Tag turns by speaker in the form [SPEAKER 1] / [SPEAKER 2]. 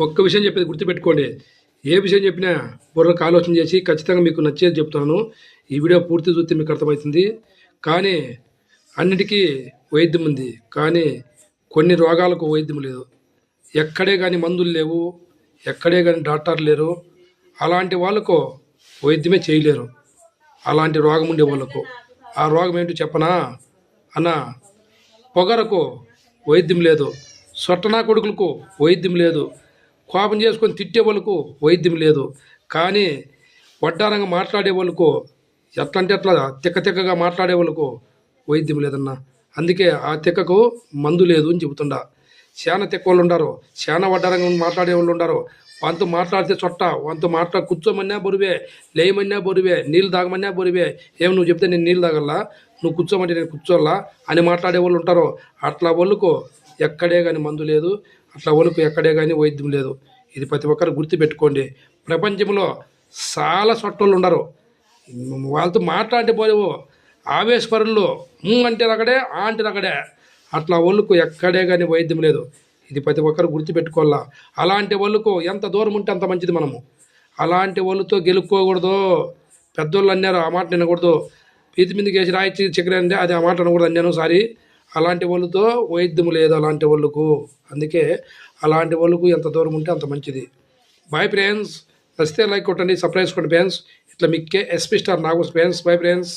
[SPEAKER 1] ఒక్క విషయం చెప్పేది గుర్తుపెట్టుకోండి. ఏ విషయం చెప్పినా బుర్రకు ఆలోచన చేసి ఖచ్చితంగా మీకు నచ్చేది చెప్తాను ఈ వీడియో పూర్తి చూస్తే మీకు అర్థమవుతుంది. కానీ అన్నిటికీ వైద్యం ఉంది. కానీ కొన్ని రోగాలకు వైద్యం లేదు. ఎక్కడే కానీ మందులు లేవు. ఎక్కడే కానీ డాక్టర్ లేరు. అలాంటి వాళ్ళకు వైద్యమే చేయలేరు. అలాంటి రోగం ఉండే వాళ్ళకు. ఆ రోగం ఏంటో చెప్పనా? అన్న పొగరకు వైద్యం లేదు. సొట్టనా కొడుకులకు వైద్యం లేదు. కోపం చేసుకొని తిట్టే వాళ్ళకు వైద్యం లేదు. కానీ వడ్డారంగా మాట్లాడే వాళ్ళకు ఎట్లా అంటే అట్లా తిక్క తిక్కగా మాట్లాడే వాళ్ళకు వైద్యం లేదన్న. అందుకే ఆ తిక్కకు మందు లేదు అని చెబుతుండా. చాలా తిక్క వాళ్ళు ఉండారు. చాలా వడ్డారంగా మాట్లాడే వాళ్ళు ఉండారు. వంతు మాట్లాడితే చొట్ట వంతు మాట్లా కూర్చోమన్నా బరువే లేయమన్నా బరువే నీళ్ళు తాగమన్నా బరువే. ఏం నువ్వు చెప్తే నేను నీళ్ళు తాగల్లా? నువ్వు కూర్చోమంటే నేను కూర్చోల్లా? అని మాట్లాడే వాళ్ళు ఉంటారు. అట్లా వాళ్ళకు ఎక్కడే కానీ మందు లేదు. అట్లా వాళ్ళకు ఎక్కడే కానీ వైద్యం లేదు. ఇది ప్రతి ఒక్కరు గుర్తుపెట్టుకోండి. ప్రపంచంలో చాలా సొట్టోళ్ళు ఉండరు. వాళ్ళతో మాట్లాడిపోలేవు ఆవేశపరులు అంటే రగడే ఆ అంటే రగడే. అట్లా వాళ్ళకు ఎక్కడే కానీ వైద్యం లేదు. ఇది ప్రతి ఒక్కరు గుర్తుపెట్టుకోవాలా? అలాంటి వాళ్ళకు ఎంత దూరం ఉంటే అంత మంచిది మనము. అలాంటి వాళ్ళతో గెలుక్కోకూడదు. పెద్దోళ్ళు అన్నారు ఆ మాట వినకూడదు. పీతి మీదకి వేసి రాయిచ్చి చక్కెర అంటే అది ఆ మాట అనకూడదు అన్నాను. సారీ. అలాంటి వాళ్ళతో వైద్యం లేదు అలాంటి వాళ్ళకు. అందుకే అలాంటి వాళ్ళకు ఎంత దూరం ఉంటే అంత మంచిది. బాయ్ ఫ్రెండ్స్ నచ్చితే లైక్ కొట్టండి సబ్స్క్రైబ్ చేసుకోండి ఫ్రెండ్స్ ఇట్లా మీకే ఎస్పీ స్టార్ నాగోస్ ఫ్రెండ్స్ బాయ్ ఫ్రెండ్స్